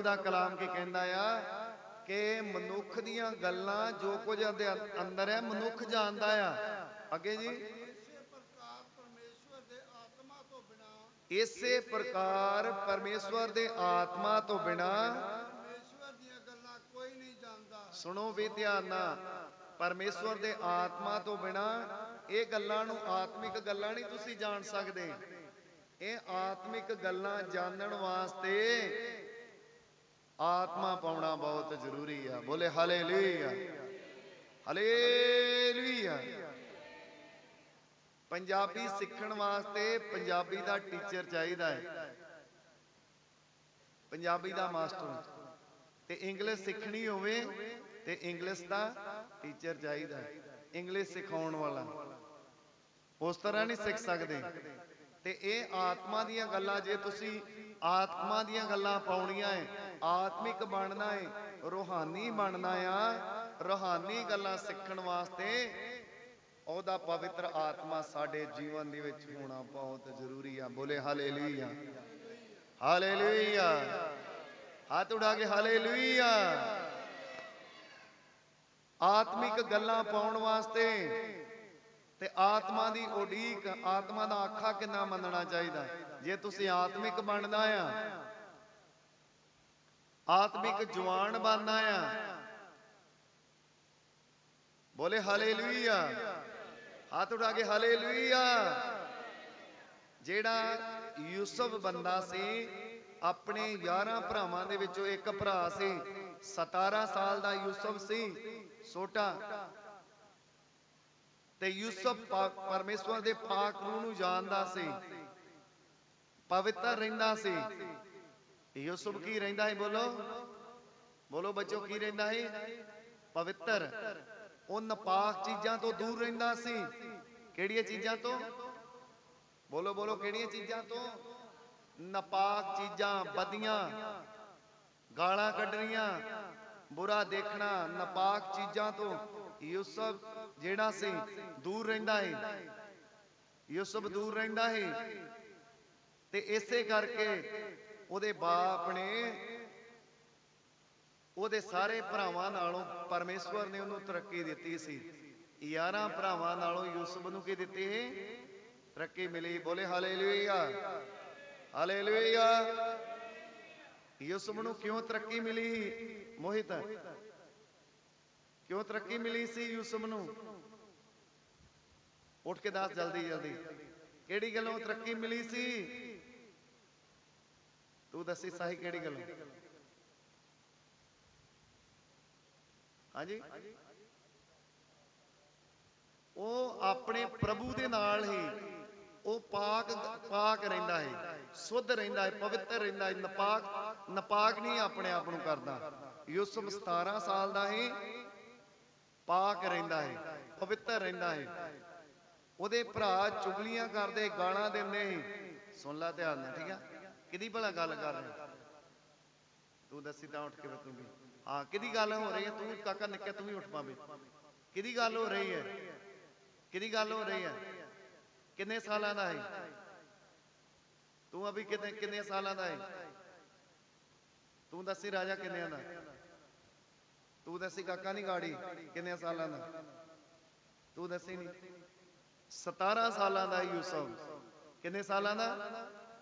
ਦਾ ਕਲਾਮ ਕੀ ਕਹਿੰਦਾ ਆ? ਕਿ ਮਨੁੱਖ ਦੀਆਂ ਗੱਲਾਂ ਜੋ ਕੁਝ ਉਹਦੇ ਅੰਦਰ ਹੈ ਮਨੁੱਖ ਜਾਣਦਾ ਆ। ਅੱਗੇ ਜੀ। ਇਸੇ ਪ੍ਰਕਾਰ ਪਰਮੇਸ਼ਵਰ ਦੇ ਆਤਮਾ ਤੋਂ ਬਿਨਾ ਪਰਮੇਸ਼ਵਰ ਦੀਆਂ ਗੱਲਾਂ ਕੋਈ ਨਹੀਂ ਜਾਣਦਾ। ਸੁਣੋ ਵੀ ਧਿਆਨ ਨਾਲ। ਪਰਮੇਸ਼ਵਰ ਦੇ ਆਤਮਾ ਤੋਂ ਬਿਨਾ ਇਹ ਗੱਲਾਂ ਨੂੰ ਆਤਮਿਕ ਗੱਲਾਂ ਨਹੀਂ ਤੁਸੀਂ ਜਾਣ ਸਕਦੇ। ਇਹ ਆਤਮਿਕ ਗੱਲਾਂ ਜਾਣਨ ਵਾਸਤੇ ਆਤਮਾ ਪਾਉਣਾ ਬਹੁਤ ਜ਼ਰੂਰੀ ਆ। ਬੋਲੇ ਹਾਲੇਲੂਇਆ। ਹਾਲੇਲੂਇਆ। ਪੰਜਾਬੀ ਸਿੱਖਣ ਵਾਸਤੇ ਪੰਜਾਬੀ ਦਾ ਟੀਚਰ ਚਾਹੀਦਾ ਹੈ। ਪੰਜਾਬੀ ਦਾ ਮਾਸਟਰ। ਤੇ ਇੰਗਲਿਸ਼ ਸਿੱਖਣੀ ਹੋਵੇ ਤੇ ਇੰਗਲਿਸ਼ ਦਾ ਟੀਚਰ ਚਾਹੀਦਾ ਹੈ। ਇੰਗਲਿਸ਼ ਸਿਖਾਉਣ ਵਾਲਾ। ਉਸ ਤਰ੍ਹਾਂ ਨਹੀਂ ਸਿੱਖ ਸਕਦੇ। ਤੇ ਇਹ ਆਤਮਾ ਦੀਆਂ ਗੱਲਾਂ ਜੇ ਤੁਸੀਂ ਆਤਮਾ ਦੀਆਂ ਗੱਲਾਂ ਪਾਉਣੀਆਂ ਹੈ ਆਤਮਿਕ ਬਣਨਾ ਹੈ ਰੂਹਾਨੀ ਬਣਨਾ ਆ। ਰੂਹਾਨੀ ਗੱਲਾਂ ਸਿੱਖਣ ਵਾਸਤੇ ਉਹਦਾ ਪਵਿੱਤਰ ਆਤਮਾ ਸਾਡੇ ਜੀਵਨ ਦੇ ਵਿੱਚ ਹੋਣਾ ਬਹੁਤ ਜ਼ਰੂਰੀ ਆ। ਬੋਲੇ ਹਾਲੇਲੂਇਆ। ਹਾਲੇਲੂਇਆ। ਹੱਥ ਉਡਾ ਕੇ ਹਾਲੇਲੂਇਆ। ਆਤਮਿਕ ਗੱਲਾਂ ਪਾਉਣ ਵਾਸਤੇ ਤੇ ਆਤਮਾ ਦੀ ਉਡੀਕ, ਆਤਮਾ ਦਾ ਆਖਾ ਕਿੰਨਾ ਮੰਨਣਾ ਚਾਹੀਦਾ? ਜੇ ਤੁਸੀਂ ਆਤਮਿਕ ਬਣਨਾ ਆ, ਆਤਮਿਕ ਜਵਾਨ ਬਣਨਾ ਆ, ਬੋਲੇ ਹਾਲੇਲੂਇਆ। ਹੱਥ ਉਠਾ ਕੇ ਹਾਲੇਲੂਇਆ। ਜਿਹੜਾ ਯੂਸਫ ਬੰਦਾ ਸੀ, ਆਪਣੇ 11 ਭਰਾਵਾਂ ਦੇ ਵਿੱਚੋਂ ਇੱਕ ਭਰਾ ਸੀ। 17 ਸਾਲ ਦਾ ਯੂਸਫ ਸੀ, ਛੋਟਾ। ਤੇ ਯੂਸਫ ਪਰਮੇਸ਼ਵਰ ਦੇ ਪਾਕ ਰੂਹ ਨੂੰ ਜਾਣਦਾ ਸੀ। ਪਵਿੱਤਰ ਰਹਿੰਦਾ ਸੀ। ਯੂਸਫ ਕੀ ਰਹਿੰਦਾ ਹੈ ਬੋਲੋ। ਬੋਲੋ ਬੱਚੋ, ਕੀ ਰਹਿੰਦਾ ਹੈ ਪਵਿੱਤਰ। ਉਹ ਨਪਾਕ ਚੀਜ਼ਾਂ ਤੋਂ ਦੂਰ ਰਹਿੰਦਾ ਸੀ। ਕਿਹੜੀਆਂ ਚੀਜ਼ਾਂ ਤੋਂ? ਬੋਲੋ ਬੋਲੋ, ਕਿਹੜੀਆਂ ਚੀਜ਼ਾਂ ਤੋਂ? ਨਪਾਕ ਚੀਜ਼ਾਂ ਬਦੀਆਂ ਗਾਲਾਂ ਕੱਢਣੀਆਂ, ਬੁਰਾ ਦੇਖਣਾ, ਨਪਾਕ ਚੀਜ਼ਾਂ ਤੋਂ। ਯੂਸਫ ਜਿਹੜਾ ਸੀ ਦੂਰ ਰਹਿੰਦਾ ਹੈ ਯੂਸਫ ਦੂਰ ਰਹਿੰਦਾ ਹੈ ਤੇ ਇਸੇ ਕਰਕੇ ਉਹਦੇ ਬਾਪ ਨੇ ਉਹਦੇ ਸਾਰੇ ਭਰਾਵਾਂ ਨਾਲੋਂ ਪਰਮੇਸ਼ਵਰ ਨੇ ਉਹਨੂੰ ਤਰੱਕੀ ਦਿੱਤੀ ਸੀ 11 ਭਰਾਵਾਂ ਨਾਲੋਂ ਯੂਸਫ ਨੂੰ ਕੀ ਦਿੱਤੀ ਤਰੱਕੀ ਮਿਲੀ ਬੋਲੇ ਹਾਲੇਲੂਇਆ ਹਾਲੇਲੂਇਆ ਯੂਸਫ ਨੂੰ ਕਿਉਂ ਤਰੱਕੀ ਮਿਲੀ ਮੋਹਿਤ ਕਿਉਂ ਤਰੱਕੀ ਮਿਲੀ ਸੀ ਯੂਸਫ ਨੂੰ? ਉੱਠ ਕੇ ਦੱਸ ਜਲਦੀ ਜਲਦੀ। ਕਿਹੜੀ ਗੱਲੋਂ ਤਰੱਕੀ ਮਿਲੀ ਸੀ? ਤੂੰ ਦੱਸੀ ਸਾਹੀ ਕਿਹੜੀ ਗੱਲੋਂ? ਹਾਂਜੀ? ਉਹ ਆਪਣੇ ਪ੍ਰਭੂ ਦੇ ਨਾਲ ਹੀ, ਉਹ ਪਾਕ ਪਾਕ ਰਹਿੰਦਾ ਹੈ, ਸੁੱਧ ਰਹਿੰਦਾ ਹੈ, ਪਵਿੱਤਰ ਰਹਿੰਦਾ ਹੈ, ਨਪਾਕ ਨਪਾਕ ਨਹੀਂ ਆਪਣੇ ਆਪ ਨੂੰ ਕਰਦਾ। ਯੂਸਫ 17 ਸਾਲ ਦਾ ਹੈ ਪਾਕ ਰਹਿੰਦਾ ਹੈ, ਪਵਿੱਤਰ ਰਹਿੰਦਾ ਹੈ। ਉਹਦੇ ਭਰਾ ਚੁਗਲੀਆਂ ਕਰਦੇ, ਗਾਲਾਂ ਦਿੰਦੇ ਸੁਣ ਲੈ ਧਿਆਨ ਨਾਲ, ਠੀਕ ਆ? ਕਿਹਦੀ ਭਲਾ ਗੱਲ ਕਰ ਰਿਹਾ? ਤੂੰ ਦੱਸੀ ਤਾਂ ਉੱਠ ਕੇ ਤੂੰ ਵੀ। ਹਾਂ, ਕਿਹਦੀ ਗੱਲ ਹੋ ਰਹੀ ਹੈ? ਤੂੰ ਕਾਕਾ ਨਿੱਕੇ, ਤੂੰ ਵੀ ਉੱਠ ਪਾਵੇ ਕਿਹਦੀ ਗੱਲ ਹੋ ਰਹੀ ਹੈ? ਕਿਹਦੀ ਗੱਲ ਹੋ ਰਹੀ ਹੈ? ਕਿੰਨੇ ਸਾਲਾਂ ਦਾ ਹੈ? ਤੂੰ ਅਭੀ ਕਿੰਨੇ ਕਿੰਨੇ ਸਾਲਾਂ ਦਾ ਹੈ? ਤੂੰ ਦੱਸੀ ਰਾਜਾ ਕਿੰਨਿਆਂ ਦਾ? ਤੂੰ ਦੱਸੀ ਕਾਕਾ ਨਹੀਂ ਗਾੜੀ ਕਿੰਨੇ ਸਾਲਾਂ ਦਾ? ਤੂੰ ਦੱਸੀ ਨਹੀਂ। 17 ਸਾਲਾਂ ਦਾ ਯੂਸਫ ਕਿੰਨੇ ਸਾਲਾਂ ਦਾ?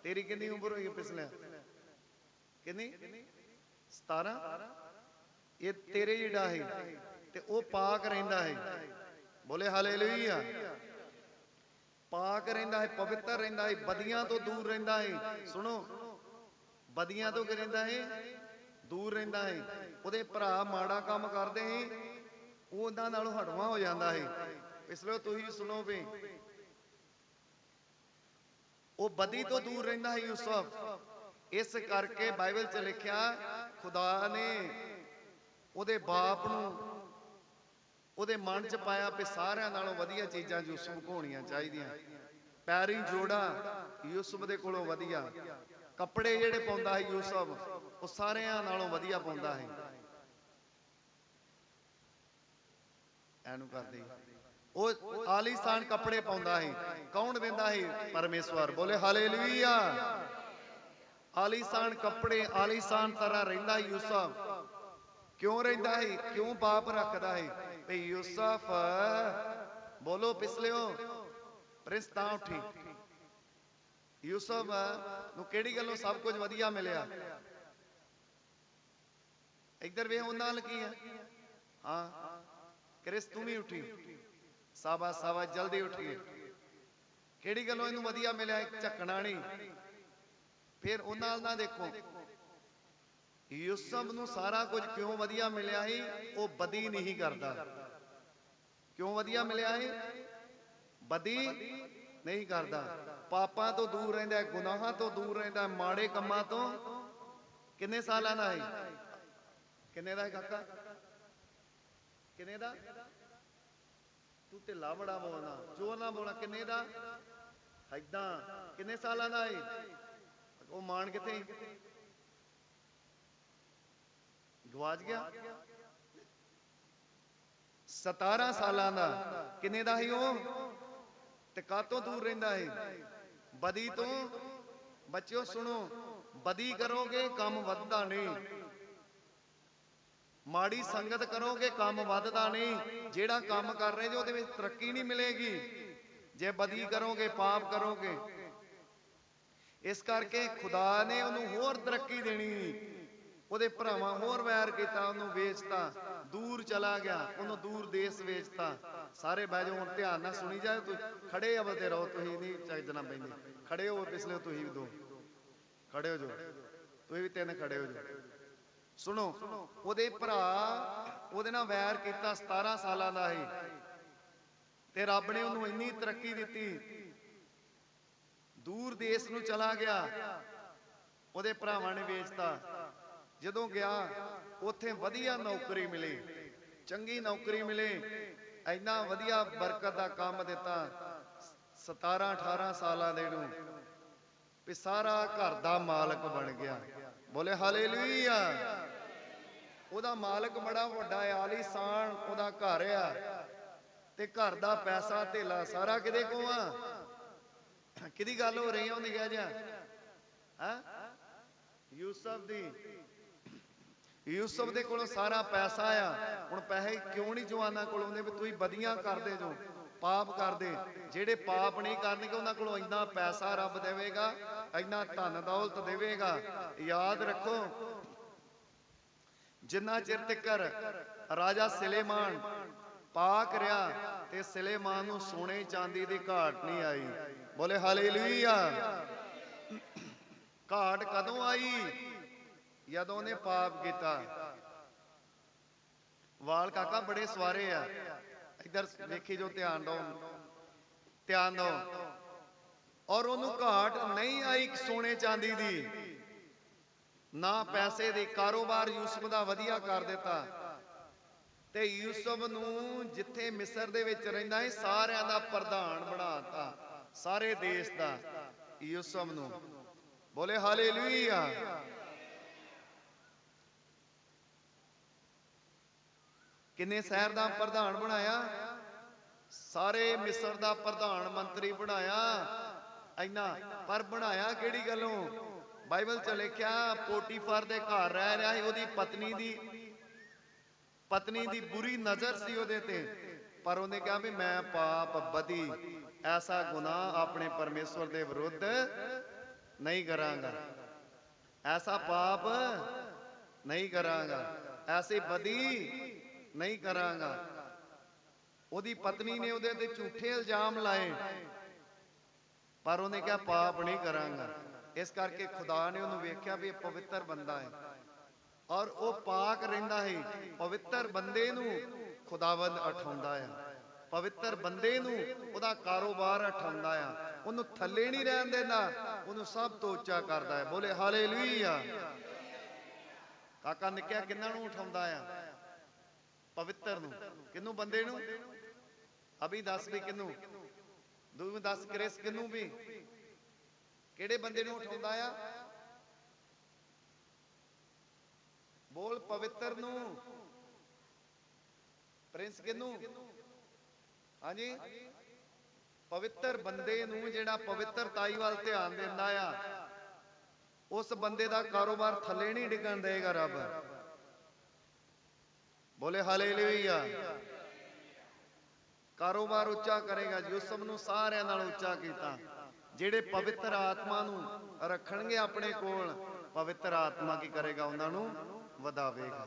ਤੇਰੀ ਕਿੰਨੀ ਉਮਰ ਹੋਈ ਪਿਛਲੇ? ਕਿੰਨੀ? 17 ਇਹ ਤੇਰੇ ਜਿਹੜਾ ਹੈ ਤੇ ਉਹ ਪਾਕ ਰਹਿੰਦਾ ਹੈ। ਬੋਲੇ ਹਾਲੇਲੂਇਆ। ਪਾਕ ਰਹਿੰਦਾ ਹੈ, ਪਵਿੱਤਰ ਰਹਿੰਦਾ ਹੈ, ਬਦੀਆਂ ਤੋਂ ਦੂਰ ਰਹਿੰਦਾ ਹੈ। ਸੁਣੋ, ਬਦੀਆਂ ਤੋਂ ਕੀ ਰਹਿੰਦਾ ਹੈ? ਦੂਰ ਰਹਿੰਦਾ ਹੈ ਉਹਦੇ ਭਰਾ ਮਾੜਾ ਕੰਮ ਕਰਦੇ ਸੀ। ਉਹ ਉਹਨਾਂ ਨਾਲੋਂ ਹਟਵਾ ਹੋ ਜਾਂਦਾ ਹੈ ਇਸ ਲਈ ਤੁਸੀਂ ਸੁਣੋ ਵੀ ਉਹ ਬਦੀ ਤੋਂ ਦੂਰ ਰਹਿੰਦਾ ਹੈ ਯੂਸਫ ਇਸ ਕਰਕੇ ਬਾਈਬਲ 'ਚ ਲਿਖਿਆ, ਖੁਦਾ ਨੇ ਉਹਦੇ ਬਾਪ ਨੂੰ ਉਹਦੇ ਮਨ 'ਚ ਪਾਇਆ ਵੀ ਸਾਰਿਆਂ ਨਾਲੋਂ ਵਧੀਆ ਚੀਜ਼ਾਂ ਯੂਸਫ ਕੋ ਹੋਣੀਆਂ ਚਾਹੀਦੀਆਂ। ਪੈਰੀ ਜੋੜਾ ਯੂਸਫ ਦੇ ਕੋਲੋਂ ਵਧੀਆ। ਕੱਪੜੇ ਜਿਹੜੇ ਪਾਉਂਦਾ ਹੈ ਯੂਸਫ ਉਹ ਸਾਰਿਆਂ ਨਾਲੋਂ ਵਧੀਆ ਪਾਉਂਦਾ ਹੈ ਐਨੂੰ ਕਰਦੇ। ਉਹ ਆਲੀਸਾਨ ਕੱਪੜੇ ਪਾਉਂਦਾ ਹੈ ਕੌਣ ਦਿੰਦਾ ਹੈ ਪਰਮੇਸ਼ਵਰ। ਬੋਲੇ, ਹਾਲੇਲੂਇਆ! ਆਲੀਸਾਨ ਕੱਪੜੇ ਆਲੀਸਾਨ ਤਰ੍ਹਾਂ ਰਹਿੰਦਾ ਯੂਸਫ। ਕਿਉਂ ਰਹਿੰਦਾ ਹੈ ਕਿਉਂ ਪਾਪ ਰੱਖਦਾ ਹੈ ਭਈ ਯੂਸਫ, ਬੋਲੋ ਪਿਛਲਿਓ ਪ੍ਰਿੰਸ ਤਾਂ ਉੱਠੀ। ਯੂਸਫ ਨੂੰ ਕਿਹੜੀ ਗੱਲੋਂ ਸਭ ਕੁਝ ਵਧੀਆ ਮਿਲਿਆ? ਇੱਧਰ ਵੇ ਉਹਨਾਂ ਨਾਲ ਕੀ ਹੈ? ਹਾਂ। ਕ੍ਰਿਸ, ਤੂੰ ਵੀ ਉੱਠੀ। ਸਾਬਾ ਸਾਬਾ, ਜਲਦੀ ਉੱਠੀਏ ਕਿਹੜੀ ਗੱਲੋਂ ਇਹਨੂੰ ਵਧੀਆ ਮਿਲਿਆ? ਝੱਕਣਾ ਨਹੀਂ। ਫਿਰ ਉਹਨਾਂ ਨਾਲ ਨਾ ਦੇਖੋ। ਯੂਸਫ ਨੂੰ ਸਾਰਾ ਕੁਝ ਕਿਉਂ ਵਧੀਆ ਮਿਲਿਆ ਸੀ? ਉਹ ਬਦੀ ਨਹੀਂ ਕਰਦਾ। ਕਿਉਂ ਵਧੀਆ ਮਿਲਿਆ ਸੀ? ਬਦੀ ਨਹੀਂ ਕਰਦਾ। ਪਾਪਾਂ ਤੋਂ ਦੂਰ ਰਹਿੰਦਾ ਗੁਨਾਹਾਂ ਤੋਂ ਦੂਰ ਰਹਿੰਦਾ ਮਾੜੇ ਕੰਮਾਂ ਤੋਂ। ਕਿੰਨੇ ਸਾਲਾਂ ਦਾ ਹੈ? ਕਿੰਨੇ ਦਾ ਹੈ ਕਾਕਾ? ਕਿੰਨੇ ਦਾ? ਤੂੰ ਢਿੱਲਾ ਬੜਾ ਬੋਲਣਾ, ਜੋ ਨਾ ਬੋਲਣਾ, ਕਿੰਨੇ ਦਾ? ਐਦਾਂ ਕਿੰਨੇ ਸਾਲਾਂ ਦਾ ਹੈ? ਉਹ ਮਾਣ ਕਿੱਥੇ? ਗਵਾਚ ਗਿਆ। 17 ਸਾਲਾਂ ਦਾ, ਕਿੰਨੇ ਦਾ ਸੀ ਉਹ? ਤੇ ਕਾਤੋਂ ਦੂਰ ਰਹਿੰਦਾ ਹੈ? ਬਦੀ ਤੋਂ। ਬੱਚਿਓ ਸੁਣੋ, ਬਦੀ ਕਰੋਗੇ ਕੰਮ ਵੱਧਦਾ ਨਹੀਂ। ਮਾੜੀ ਸੰਗਤ ਕਰੋਗੇ ਕੰਮ ਵੱਧਦਾ ਨਹੀਂ। ਜਿਹੜਾ ਕੰਮ ਕਰ ਰਹੇ ਜੋ ਉਹਦੇ ਵਿੱਚ ਤਰੱਕੀ ਨਹੀਂ ਮਿਲੇਗੀ। ਜੇ ਬਦੀ ਕਰੋਗੇ, ਪਾਪ ਕਰੋਗੇ। ਇਸ ਕਰਕੇ ਖੁਦਾ ਨੇ ਉਹਨੂੰ ਹੋਰ ਤਰੱਕੀ ਦੇਣੀ। ਉਹਦੇ ਭਰਾਵਾਂ ਹੋਰ ਵੈਰ ਕੀਤਾ, ਉਹਨੂੰ ਵੇਚਤਾ। ਦੂਰ ਚਲਾ ਗਿਆ, ਉਹਨੂੰ ਦੂਰ ਦੇਸ਼ ਵੇਚਤਾ। ਸਾਰੇ ਬਹਿ ਜਾਓ, ਹੁਣ ਧਿਆਨ ਨਾਲ ਸੁਣੀ ਜਾਓ ਤੁਸੀਂ। ਖੜੇ ਅਵਤੇ ਰਹੋ ਤੁਸੀਂ ਨਹੀਂ ਚੱਜਣਾ ਪੈਂਦੇ ਖੜੇ ਹੋ ਪਿਛਲੇ ਤੁਸੀਂ ਵੀ ਦੋ। ਖੜੇ ਹੋ ਜਾਓ। ਤੁਸੀਂ ਵੀ ਤਿੰਨ ਖੜੇ ਹੋ ਜਾਓ। ਸੁਣੋ, ਉਹਦੇ ਭਰਾ, ਉਹਦੇ ਨਾਲ ਵੈਰ ਕੀਤਾ 17 ਸਾਲਾਂ ਦਾ ਸੀ। ਤੇ ਰੱਬ ਨੇ ਉਹਨੂੰ ਇੰਨੀ ਤਰੱਕੀ ਦਿੱਤੀ। ਦੂਰ ਦੇਸ਼ ਨੂੰ ਚਲਾ ਗਿਆ। ਉਹਦੇ ਭਰਾਵਾਂ ਨੇ ਵੇਚਤਾ। ਜਦੋਂ ਗਿਆ ਉੱਥੇ ਵਧੀਆ ਨੌਕਰੀ ਮਿਲੀ, ਚੰਗੀ ਨੌਕਰੀ ਮਿਲੇ, ਇੰਨਾ ਵਧੀਆ ਬਰਕਤ ਦਾ ਕੰਮ ਦਿੱਤਾ 17 18 ਸਾਲਾਂ ਦੇ ਨੂੰ, ਵੀ ਸਾਰਾ ਘਰ ਦਾ ਮਾਲਕ ਬਣ ਗਿਆ। ਬੋਲੇ ਹਾਲੇਲੂਇਆ। ਉਹਦਾ ਮਾਲਕ ਬੜਾ ਵੱਡਾ ਹੈ ਆਲੀਸਾਨ ਉਹਦਾ ਘਰ ਆ, ਤੇ ਘਰ ਦਾ ਪੈਸਾ, ਧੇਲਾ ਸਾਰਾ ਕਿਹਦੇ ਕੋ ਆ? ਕਿਹਦੀ ਗੱਲ ਹੋ ਰਹੀ ਆ ਉਹਨੇ ਕਿਹਾ ਜਾ ਹਾਂ? ਯੂਸਫ ਦੀ। ਯੂਸਫ ਦੇ ਕੋਲੋਂ ਸਾਰਾ ਪੈਸਾ ਆ। ਹੁਣ ਪੈਸੇ ਕਿਉਂ ਨਹੀਂ ਜਵਾਨਾਂ ਕੋਲ ਆਉਂਦੇ ਵੀ ਤੁਸੀਂ ਬਦੀਆਂ ਕਰਦੇ ਜੋ, ਪਾਪ ਕਰਦੇ। ਜਿਹੜੇ ਪਾਪ ਨਹੀਂ ਕਰਨਗੇ, ਉਹਨਾਂ ਕੋਲੋਂ ਇੰਨਾ ਪੈਸਾ ਰੱਬ ਦੇਵੇਗਾ, ਇੰਨਾ ਧਨ ਦੌਲਤ ਦੇਵੇਗਾ। ਯਾਦ ਰੱਖੋ, ਜਿੰਨਾ ਚਿਰ ਤੱਕਰ ਰਾਜਾ ਸਿਲੇਮਾਨ ਪਾਕ ਰਿਹਾ ਤੇ ਸਿਲੇਮਾਨ ਨੂੰ ਸੋਨੇ ਚਾਂਦੀ ਦੀ ਘਾਟ ਨਹੀਂ ਆਈ। ਬੋਲੇ, ਹਾਲੇਲੂਇਆ! ਘਾਟ ਕਦੋਂ ਆਈ? ਜਦੋਂ ਉਹਨੇ ਪਾਪ ਕੀਤਾ। ਵਾਲ ਕਾਕਾ ਬੜੇ ਸਵਾਰੇ ਆ। ਇੱਧਰ ਵੇਖੀ ਜੋ ਧਿਆਨ ਦਿਓ। ਧਿਆਨ ਦਿਓ। ਔਰ ਉਹਨੂੰ ਘਾਟ ਨਹੀਂ ਆਈ ਸੋਨੇ ਚਾਂਦੀ ਦੀ। ਨਾ ਪੈਸੇ ਦੀ ਕਾਰੋਬਾਰ ਯੂਸਫ ਦਾ ਵਧੀਆ ਕਰ ਦਿੱਤਾ। ਤੇ ਯੂਸਫ ਨੂੰ ਜਿੱਥੇ ਮਿਸਰ ਦੇ ਵਿੱਚ ਰਹਿੰਦਾ ਹੈ ਸਾਰਿਆਂ ਦਾ ਪ੍ਰਧਾਨ ਬਣਾਤਾ ਸਾਰੇ ਦੇਸ਼ ਦਾ ਯੂਸਫ ਨੂੰ। ਬੋਲੇ, ਹਾਲੇਲੂਇਆ। ਕਿੰਨੇ ਸ਼ਹਿਰ ਦਾ ਪ੍ਰਧਾਨ ਬਣਾਇਆ? ਸਾਰੇ ਮਿਸਰ ਦਾ ਪ੍ਰਧਾਨ ਮੰਤਰੀ ਬਣਾਇਆ। ਇੰਨਾ, ਪਰ ਬਣਾਇਆ ਕਿਹੜੀ ਗੱਲੋਂ? ਬਾਈਬਲ ਚ ਲਿਖਿਆ, ਪੋਟੀਫਰ ਦੇ ਘਰ ਰਹਿ ਰਿਹਾ ਸੀ, ਉਹਦੀ ਪਤਨੀ ਦੀ ਪਤਨੀ ਦੀ ਬੁਰੀ ਨਜ਼ਰ ਸੀ ਉਹਦੇ ਤੇ। ਪਰ ਉਹਨੇ ਕਿਹਾ ਵੀ ਮੈਂ ਪਾਪ ਬਦੀ ਐਸਾ ਗੁਨਾਹ ਆਪਣੇ ਪਰਮੇਸ਼ਵਰ ਦੇ ਵਿਰੁੱਧ ਨਹੀਂ ਕਰਾਂਗਾ। ਐਸਾ ਪਾਪ ਨਹੀਂ ਕਰਾਂਗਾ। ਐਸੀ ਬਦੀ ਨਹੀਂ ਕਰਾਂਗਾ। ਉਹਦੀ ਪਤਨੀ ਨੇ ਉਹਦੇ ਤੇ ਝੂਠੇ ਇਲਜ਼ਾਮ ਲਾਏ। ਪਰ ਉਹਨੇ ਕਿਹਾ, ਪਾਪ ਨਹੀਂ ਕਰਾਂਗਾ। ਇਸ ਕਰਕੇ ਖੁਦਾ ਨੇ ਉਹਨੂੰ ਵੇਖਿਆ ਵੀ ਇਹ ਪਵਿੱਤਰ ਬੰਦਾ ਹੈ। ਔਰ ਉਹ ਪਾਕ ਰਹਿੰਦਾ ਹੈ। ਪਵਿੱਤਰ ਬੰਦੇ ਨੂੰ ਖੁਦਾਵੰਦ ਉਠਾਉਂਦਾ ਹੈ। ਪਵਿੱਤਰ ਬੰਦੇ ਨੂੰ ਉਹਦਾ ਕਾਰੋਬਾਰ ਉਠਾਉਂਦਾ ਆ ਉਹਨੂੰ ਥੱਲੇ ਨਹੀਂ ਰਹਿਣ ਦਿੰਦਾ। ਉਹਨੂੰ ਸਭ ਤੋਂ ਉੱਚਾ ਕਰਦਾ ਹੈ। ਬੋਲੇ, ਹਾਲੇਲੂਇਆ! ਕਾਕਾ ਨਿੱਕਿਆ ਕਿੰਨਾਂ ਨੂੰ ਉਠਾਉਂਦਾ ਆ? ਪਵਿੱਤਰ ਨੂੰ। ਕਿੰਨੂੰ ਬੰਦੇ ਨੂੰ? ਅਭੀ ਦੱਸ ਵੀ ਕਿੰਨੂੰ ਦੂਵੇਂ ਦੱਸ ਕ੍ਰਿਸ ਕਿੰਨੂੰ ਵੀ? ਕਿਹੜੇ ਬੰਦੇ ਨੂੰ ਉਠਾਉਂਦਾ ਆ? ਬੋਲ ਪਵਿੱਤਰ ਨੂੰ। ਪ੍ਰਿੰਸ ਕਿੰਨੂੰ ਹਾਂਜੀ? ਪਵਿੱਤਰ ਬੰਦੇ ਨੂੰ ਜਿਹੜਾ ਪਵਿੱਤਰਤਾਈ ਵੱਲ ਧਿਆਨ ਦਿੰਦਾ ਆ, ਉਸ ਬੰਦੇ ਦਾ ਕਾਰੋਬਾਰ ਥੱਲੇ ਨਹੀਂ ਡਿੱਗਣ ਦੇਗਾ ਰੱਬ। ਬੋਲੇ ਹਾਲੇਲੂਇਆ। ਕਾਰੋਬਾਰ ਉੱਚਾ ਕਰੇਗਾ ਜੀ ਉਹ ਸਭ ਨੂੰ ਸਾਰਿਆਂ ਨਾਲ ਉੱਚਾ ਕੀਤਾ। ਜਿਹੜੇ ਪਵਿੱਤਰ ਆਤਮਾ ਨੂੰ ਰੱਖਣਗੇ ਆਪਣੇ ਕੋਲ, ਪਵਿੱਤਰ ਆਤਮਾ ਕੀ ਕਰੇਗਾ? ਉਹਨਾਂ ਨੂੰ ਵਧਾਵੇਗਾ।